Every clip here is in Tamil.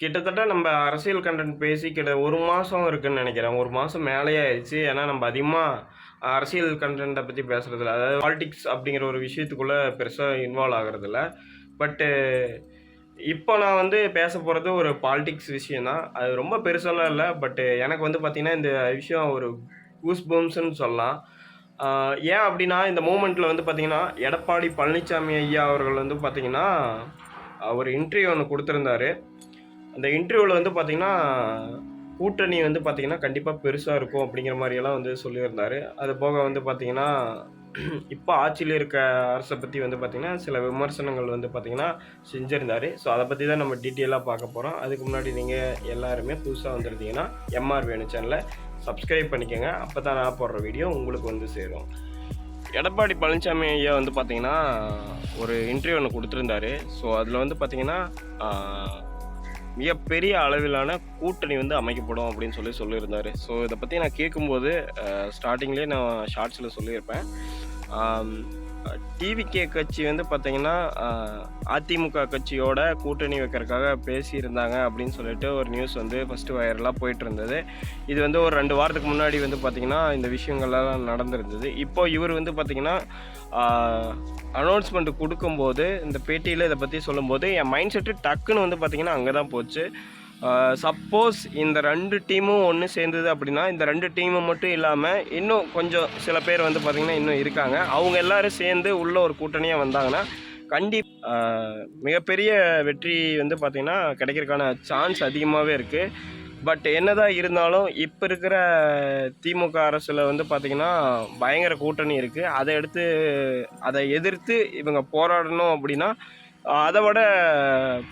கிட்டத்தட்ட நம்ம அரசியல் கண்டென்ட் பேசி கிட்ட ஒரு மாதம் இருக்குன்னு நினைக்கிறேன். ஒரு மாதம் மேலேயே ஆயிடுச்சு. ஏன்னா நம்ம அதிகமாக அரசியல் கண்டென்ட்டை பற்றி பேசுகிறதில்ல அதாவது பாலிடிக்ஸ் அப்படிங்கிற ஒரு விஷயத்துக்குள்ளே பெருசாக இன்வால்வ் ஆகிறதில்ல. பட்டு இப்போ நான் வந்து பேச போகிறது ஒரு பாலிடிக்ஸ் விஷயம் தான். அது ரொம்ப பெருசெல்லாம் இல்லை. பட்டு எனக்கு வந்து பார்த்திங்கன்னா இந்த விஷயம் ஒரு கூஸ் பம்ப்ஸ்ன்னு சொல்லலாம். ஏன் அப்படின்னா இந்த மூமெண்ட்டில் வந்து பார்த்திங்கன்னா எடப்பாடி பழனிசாமி ஐயா அவர்கள் வந்து பார்த்திங்கன்னா அவர் இன்டர்வியூ ஒன்று கொடுத்துருந்தாரு. அந்த இன்டர்வியூவில் வந்து பார்த்திங்கன்னா கூட்டணி வந்து பார்த்திங்கன்னா கண்டிப்பாக பெருசாக இருக்கும் அப்படிங்கிற மாதிரியெல்லாம் வந்து சொல்லியிருந்தார். அது போக வந்து பார்த்திங்கன்னா இப்போ ஆட்சியில் இருக்க அரசை பற்றி வந்து பார்த்திங்கன்னா சில விமர்சனங்கள் வந்து பார்த்திங்கன்னா செஞ்சுருந்தாரு. ஸோ அதை பற்றி தான் நம்ம டீட்டெயிலாக பார்க்க போகிறோம் அதுக்கு முன்னாடி நீங்கள் எல்லாருமே புதுசாக வந்துருந்தீங்கன்னா எம்ஆர் வேணு சேனலை சப்ஸ்கிரைப் பண்ணிக்கோங்க. அப்போ தான் நான் போடுற வீடியோ உங்களுக்கு வந்து சேரும். எடப்பாடி பழனிசாமி ஐயா வந்து பார்த்தீங்கன்னா ஒரு இன்டர்வியூ ஒன்று கொடுத்துருந்தாரு. ஸோ அதில் வந்து பார்த்தீங்கன்னா மிகப்பெரிய அளவிலான கூட்டணி வந்து அமைக்கப்படும் அப்படின்னு சொல்லி சொல்லியிருந்தார். ஸோ இதை பற்றி நான் கேட்கும்போது ஸ்டார்டிங்லேயே நான் ஷார்ட்ஸில் சொல்லியிருப்பேன். டிவிகே கட்சி வந்து பார்த்தீங்கன்னா அதிமுக கட்சியோட கூட்டணி வைக்கிறதுக்காக பேசியிருந்தாங்க அப்படின்னு சொல்லிட்டு ஒரு நியூஸ் வந்து ஃபஸ்ட்டு வைரலாக போயிட்டு இருந்தது இது வந்து ஒரு ரெண்டு வாரத்துக்கு முன்னாடி வந்து பார்த்திங்கன்னா இந்த விஷயங்கள்லாம் நடந்திருந்தது. இப்போ இவர் வந்து பார்த்திங்கன்னா அனௌன்ஸ்மெண்ட் கொடுக்கும்போது இந்த பேட்டியில் இதை பற்றி சொல்லும்போது என் மைண்ட் செட்டு டக்குன்னு வந்து பார்த்திங்கன்னா அங்கே தான் போச்சு. சப்போஸ் இந்த ரெண்டு டீமும் ஒன்று சேர்ந்தது அப்படின்னா இந்த ரெண்டு டீமும் மட்டும் இல்லாமல் இன்னும் கொஞ்சம் சில பேர் வந்து பார்த்திங்கன்னா இன்னும் இருக்காங்க. அவங்க எல்லாரும் சேர்ந்து உள்ள ஒரு கூட்டணியாக வந்தாங்கன்னா கண்டி மிகப்பெரிய வெற்றி வந்து பார்த்திங்கன்னா கிடைக்கிறதுக்கான சான்ஸ் அதிகமாகவே இருக்குது பட் என்னதான் இருந்தாலும் இப்போ இருக்கிற திமுக அரசில் வந்து பார்த்திங்கன்னா பயங்கர கூட்டணி இருக்குது அதை எடுத்து அதை எதிர்த்து இவங்க போராடணும் அப்படின்னா அதை விட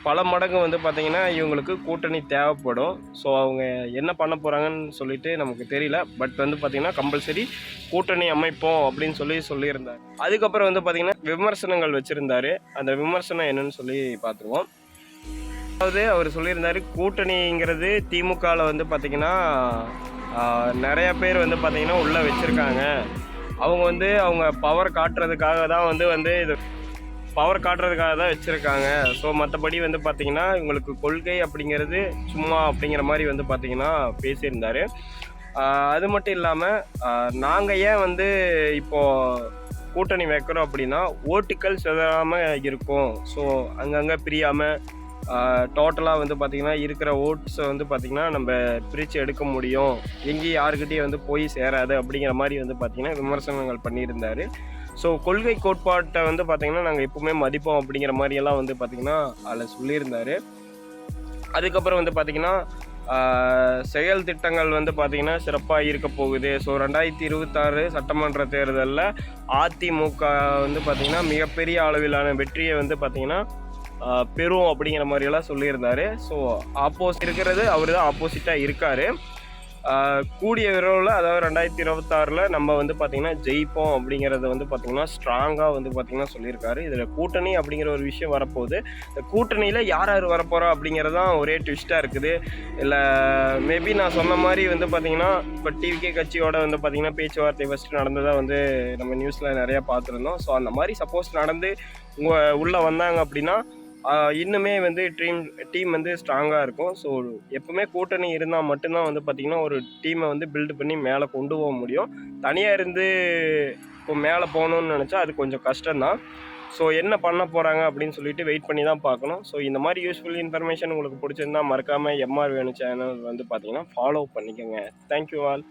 பல மடங்கு வந்து பார்த்திங்கன்னா இவங்களுக்கு கூட்டணி தேவைப்படும். ஸோ அவங்க என்ன பண்ண போகிறாங்கன்னு சொல்லிட்டு நமக்கு தெரியல. பட் வந்து பார்த்திங்கன்னா கம்பல்சரி கூட்டணி அமைப்போம் அப்படின்னு சொல்லி சொல்லியிருந்தார். அதுக்கப்புறம் வந்து பார்த்திங்கன்னா விமர்சனங்கள் வச்சுருந்தாரு. அந்த விமர்சனம் என்னன்னு சொல்லி பார்த்துருவோம். அதாவது அவர் சொல்லியிருந்தார் கூட்டணிங்கிறது திமுகவில் வந்து பார்த்திங்கன்னா நிறைய பேர் வந்து பார்த்திங்கன்னா உள்ளே வச்சுருக்காங்க. அவங்க வந்து அவங்க பவர் காட்டுறதுக்காக தான் வந்து வந்து இது பவர் காட்டுறதுக்காக தான் வச்சுருக்காங்க. ஸோ மற்றபடி வந்து பார்த்திங்கன்னா இவங்களுக்கு கொள்கை அப்படிங்கிறது சும்மா அப்படிங்கிற மாதிரி வந்து பார்த்திங்கன்னா பேசியிருந்தார். அது மட்டும் இல்லாமல் நாங்கள் ஏன் வந்து இப்போது கூட்டணி வைக்கிறோம் அப்படின்னா ஓட்டுக்கள் சிதறாமல் இருக்கும். ஸோ அங்கங்கே பிரியாமல் டோட்டலாக வந்து பார்த்திங்கன்னா இருக்கிற ஓட்ஸை வந்து பார்த்திங்கன்னா நம்ம பிரித்து எடுக்க முடியும். எங்கேயும் யாருக்கிட்டேயும் வந்து போய் சேராது அப்படிங்கிற மாதிரி வந்து பார்த்திங்கன்னா விமர்சனங்கள் பண்ணியிருந்தார். ஸோ கொள்கை கோட்பாட்டை வந்து பார்த்திங்கன்னா நாங்கள் எப்பவுமே மதிப்போம் அப்படிங்கிற மாதிரியெல்லாம் வந்து பார்த்திங்கன்னா அதில் சொல்லியிருந்தார். அதுக்கப்புறம் வந்து பார்த்திங்கன்னா செயல் திட்டங்கள் வந்து பார்த்திங்கன்னா சிறப்பாக இருக்க போகுது. ஸோ ரெண்டாயிரத்தி இருபத்தாறு சட்டமன்ற தேர்தலில் அதிமுக வந்து பார்த்திங்கன்னா மிகப்பெரிய அளவிலான வெற்றியை வந்து பார்த்திங்கன்னா பெறும் அப்படிங்கிற மாதிரியெல்லாம் சொல்லியிருந்தார். ஸோ ஆப்போசிட் இருக்கிறது அவர் தான் ஆப்போசிட்டாக இருக்கார். கூடிய விரைவில் அதாவது ரெண்டாயிரத்தி இருபத்தாறில் நம்ம வந்து பார்த்திங்கன்னா ஜெயிப்போம் அப்படிங்கிறத வந்து பார்த்திங்கன்னா ஸ்ட்ராங்காக வந்து பார்த்திங்கன்னா சொல்லியிருக்காரு. இதில் கூட்டணி அப்படிங்கிற ஒரு விஷயம் வரப்போகுது. இந்த கூட்டணியில் யார் யார் வரப்போகிறா அப்படிங்கிறதான் ஒரே ட்விஸ்ட்டாக இருக்குது. இல்லை மேபி நான் சொன்ன மாதிரி வந்து பார்த்திங்கன்னா இப்போ டிவிகே கட்சியோட வந்து பார்த்திங்கன்னா பேச்சுவார்த்தை ஃபஸ்ட்டு நடந்ததாக வந்து நம்ம நியூஸில் நிறையா பார்த்துருந்தோம். ஸோ அந்த மாதிரி சப்போஸ் நடந்து உங்கள் உள்ளே வந்தாங்க அப்படின்னா இன்னுமே வந்து டீம் டீம் வந்து ஸ்ட்ராங்காக இருக்கும். ஸோ எப்பவுமே கூட்டணி இருந்தால் மட்டும்தான் வந்து பார்த்திங்கன்னா ஒரு டீமை வந்து பில்டு பண்ணி மேலே கொண்டு போக முடியும். தனியாக இருந்து இப்போ மேலே போகணும்னு நினச்சா அது கொஞ்சம் கஷ்டம்தான். ஸோ என்ன பண்ண போகிறாங்க அப்படின்னு சொல்லிட்டு வெயிட் பண்ணி தான் பார்க்கணும். ஸோ இந்த மாதிரி யூஸ்ஃபுல் இன்ஃபர்மேஷன் உங்களுக்கு பிடிச்சிருந்தா மறக்காமல் எம்ஆர் வேணும் சேனல் வந்து பார்த்தீங்கன்னா ஃபாலோ பண்ணிக்கோங்க. Thank you all